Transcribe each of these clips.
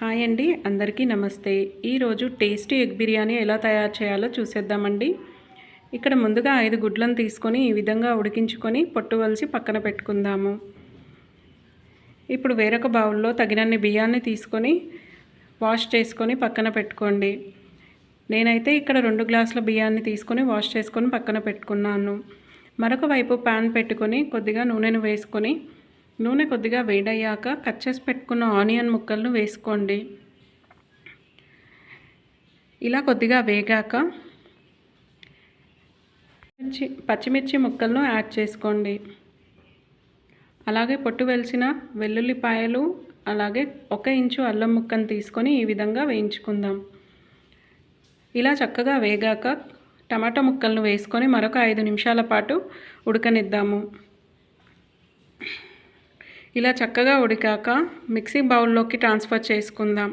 Hi అండి అందరికీ నమస్తే. ఈరోజు టేస్టీ ఎగ్ బిర్యానీ ఎలా తయారు చేయాలో చూసేద్దామండి. ఇక్కడ ముందుగా ఐదు గుడ్లను తీసుకొని ఈ విధంగా ఉడికించుకొని పొట్టు వలిసి పక్కన పెట్టుకుందాము. ఇప్పుడు వేరొక బౌల్లో తగినన్ని బియ్యాన్ని తీసుకొని వాష్ చేసుకొని పక్కన పెట్టుకోండి. నేనైతే ఇక్కడ రెండు గ్లాసుల బియ్యాన్ని తీసుకొని వాష్ చేసుకొని పక్కన పెట్టుకున్నాను. మరొక వైపు ప్యాన్ పెట్టుకొని కొద్దిగా నూనెను వేసుకొని నూనె కొద్దిగా వేడయ్యాక కట్ చేసి పెట్టుకున్న ఆనియన్ ముక్కలను వేసుకోండి. ఇలా కొద్దిగా వేగాక మిర్చి పచ్చిమిర్చి ముక్కలను యాడ్ చేసుకోండి. అలాగే పొట్టు వెలిసిన వెల్లుల్లిపాయలు అలాగే ఒక ఇంచు అల్లం ముక్కను తీసుకొని ఈ విధంగా వేయించుకుందాం. ఇలా చక్కగా వేగాక టమాటా ముక్కలను వేసుకొని మరొక ఐదు నిమిషాల పాటు ఉడకనిద్దాము. ఇలా చక్కగా ఉడికాక మిక్సీ బౌల్లోకి ట్రాన్స్ఫర్ చేసుకుందాం.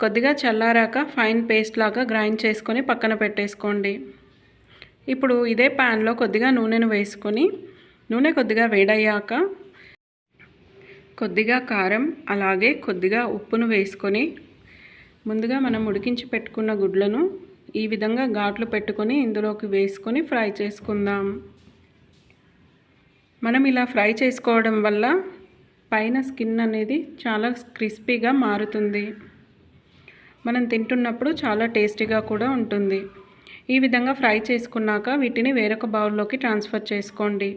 కొద్దిగా చల్లారాక ఫైన్ పేస్ట్ లాగా గ్రైండ్ చేసుకొని పక్కన పెట్టేసుకోండి. ఇప్పుడు ఇదే ప్యాన్లో కొద్దిగా నూనెను వేసుకొని నూనె కొద్దిగా వేడయ్యాక కొద్దిగా కారం అలాగే కొద్దిగా ఉప్పును వేసుకొని ముందుగా మనం ఉడికించి పెట్టుకున్న గుడ్లను ఈ విధంగా ఘాట్లు పెట్టుకొని ఇందులోకి వేసుకొని ఫ్రై చేసుకుందాం. మనం ఇలా ఫ్రై చేసుకోవడం వల్ల పైన స్కిన్ అనేది చాలా క్రిస్పీగా మారుతుంది. మనం తింటున్నప్పుడు చాలా టేస్టీగా కూడా ఉంటుంది. ఈ విధంగా ఫ్రై చేసుకున్నాక వీటిని వేరొక బౌల్లోకి ట్రాన్స్ఫర్ చేసుకోండి.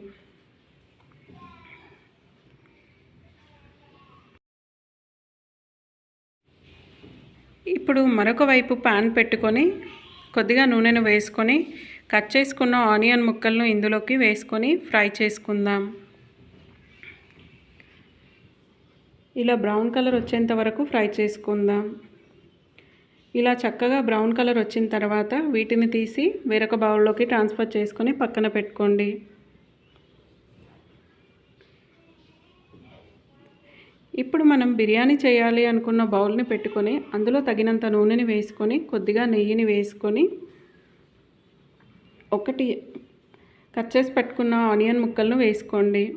ఇప్పుడు మరొక వైపు ప్యాన్ పెట్టుకొని కొద్దిగా నూనెను వేసుకొని కట్ చేసుకున్న ఆనియన్ ముక్కలను ఇందులోకి వేసుకొని ఫ్రై చేసుకుందాం. ఇలా బ్రౌన్ కలర్ వచ్చేంత వరకు ఫ్రై చేసుకుందాం. ఇలా చక్కగా బ్రౌన్ కలర్ వచ్చిన తర్వాత వీటిని తీసి వేరొక బౌల్లోకి ట్రాన్స్ఫర్ చేసుకొని పక్కన పెట్టుకోండి. ఇప్పుడు మనం బిర్యానీ చేయాలి అనుకున్న బౌల్ని పెట్టుకొని అందులో తగినంత నూనెని వేసుకొని కొద్దిగా నెయ్యిని వేసుకొని ఒకటి కట్ చేసి పెట్టుకున్న ఆనియన్ ముక్కలను వేసుకోండి.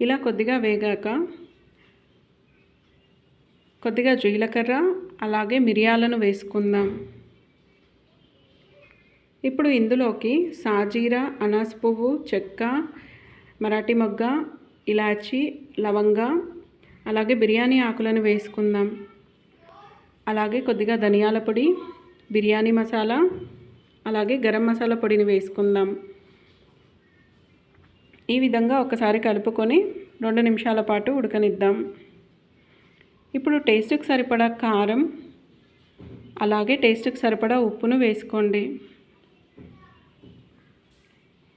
ఇలా కొద్దిగా వేగాక కొద్దిగా జీలకర్ర అలాగే మిరియాలను వేసుకుందాం. ఇప్పుడు ఇందులోకి సాజీరా అనాస పువ్వు చెక్క మరాఠీ మొగ్గ ఇలాచి లవంగ అలాగే బిర్యానీ ఆకులను వేసుకుందాం. అలాగే కొద్దిగా ధనియాల పొడి బిర్యానీ మసాలా అలాగే గరం మసాలా పొడిని వేసుకుందాం. ఈ విధంగా ఒకసారి కలుపుకొని రెండు నిమిషాల పాటు ఉడకనిద్దాం. ఇప్పుడు టేస్ట్కి సరిపడా కారం అలాగే టేస్ట్కి సరిపడా ఉప్పును వేసుకోండి.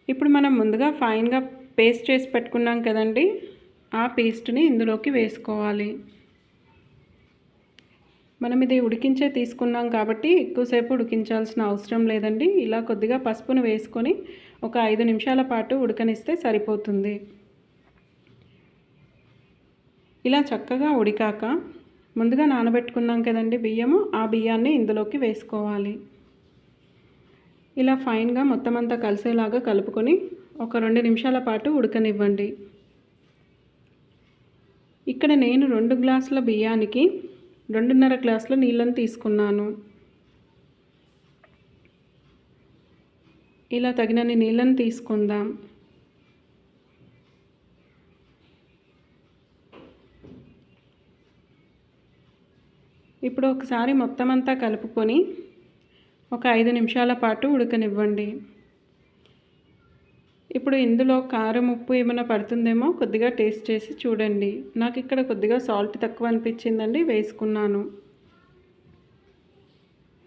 ఇప్పుడు మనం ముందుగా ఫైన్గా పేస్ట్ చేసి పెట్టుకున్నాం కదండి ఆ పేస్ట్ని ఇందులోకి వేసుకోవాలి. మనం ఇది ఉడికించే తీసుకున్నాం కాబట్టి ఎక్కువసేపు ఉడికించాల్సిన అవసరం లేదండి. ఇలా కొద్దిగా పసుపును వేసుకొని ఒక ఐదు నిమిషాల పాటు ఉడకనిస్తే సరిపోతుంది. ఇలా చక్కగా ఉడికాక ముందుగా నానబెట్టుకున్నాం కదండి బియ్యము ఆ బియ్యాన్ని ఇందులోకి వేసుకోవాలి. ఇలా ఫైన్గా మొత్తం అంతా కలిసేలాగా కలుపుకొని ఒక రెండు నిమిషాల పాటు ఉడకనివ్వండి. ఇక్కడ నేను రెండు గ్లాసుల బియ్యానికి రెండున్నర గ్లాసుల నీళ్ళని తీసుకున్నాను. ఇలా తగినన్ని నీళ్ళని తీసుకుందాం. ఇప్పుడు ఒకసారి మొత్తం అంతా కలుపుకొని ఒక ఐదు నిమిషాల పాటు ఉడకనివ్వండి. ఇప్పుడు ఇందులో కారం ఉప్పు ఏమైనా పడుతుందేమో కొద్దిగా టేస్ట్ చేసి చూడండి. నాకు ఇక్కడ కొద్దిగా సాల్ట్ తక్కువ అనిపించిందండి వేసుకున్నాను.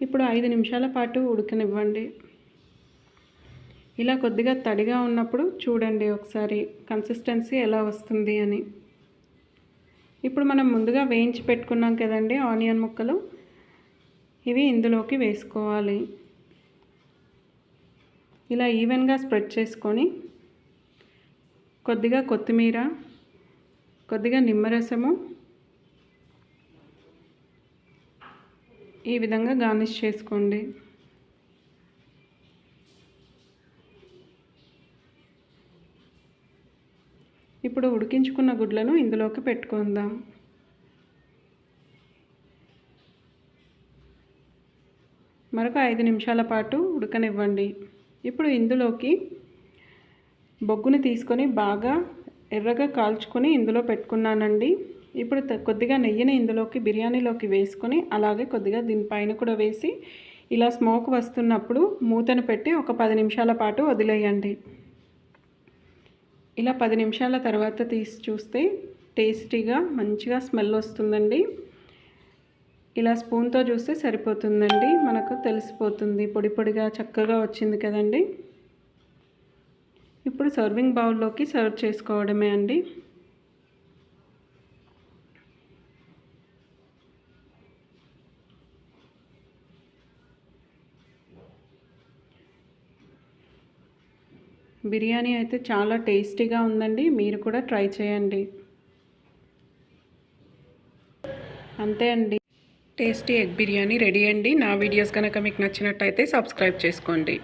ఇప్పుడు ఐదు నిమిషాల పాటు ఉడకనివ్వండి. ఇలా కొద్దిగా తడిగా ఉన్నప్పుడు చూడండి ఒకసారి కన్సిస్టెన్సీ ఎలా వస్తుంది అని. ఇప్పుడు మనం ముందుగా వేయించి పెట్టుకున్నాం కదండి ఆనియన్ ముక్కలు. ఇవి ఇందులోకి వేసుకోవాలి. ఇలా ఈవెన్గా స్ప్రెడ్ చేసుకొని కొద్దిగా కొత్తిమీర కొద్దిగా నిమ్మరసము ఈ విధంగా గార్నిష్ చేసుకోండి. ఇప్పుడు ఉడికించుకున్న గుడ్లను ఇందులోకి పెట్టుకుందాం. మరొక ఐదు నిమిషాల పాటు ఉడకనివ్వండి. ఇప్పుడు ఇందులోకి బొగ్గుని తీసుకొని బాగా ఎర్రగా కాల్చుకొని ఇందులో పెట్టుకున్నానండి. ఇప్పుడు కొద్దిగా నెయ్యిని ఇందులోకి బిర్యానీలోకి వేసుకొని అలాగే కొద్దిగా దీనిపైన కూడా వేసి ఇలా స్మోక్ వస్తున్నప్పుడు మూతను పెట్టి ఒక పది నిమిషాల పాటు వదిలేయండి. ఇలా పది నిమిషాల తర్వాత తీసి చూస్తే టేస్టీగా మంచిగా స్మెల్ వస్తుందండి. ఇలా స్పూన్తో చూస్తే సరిపోతుందండి. మనకు తెలిసిపోతుంది. పొడి పొడిగా చక్కగా వచ్చింది కదండి. ఇప్పుడు సర్వింగ్ బౌల్లోకి సర్వ్ చేసుకోవడమే అండి. బిర్యానీ అయితే చాలా టేస్టీగా ఉందండి. మీరు కూడా ట్రై చేయండి. అంతే అండి. టేస్టీ ఎగ్ బిర్యానీ రెడీ అండి. నా వీడియోస్ కనుక మీకు నచ్చినట్టయితే సబ్స్క్రైబ్ చేసుకోండి.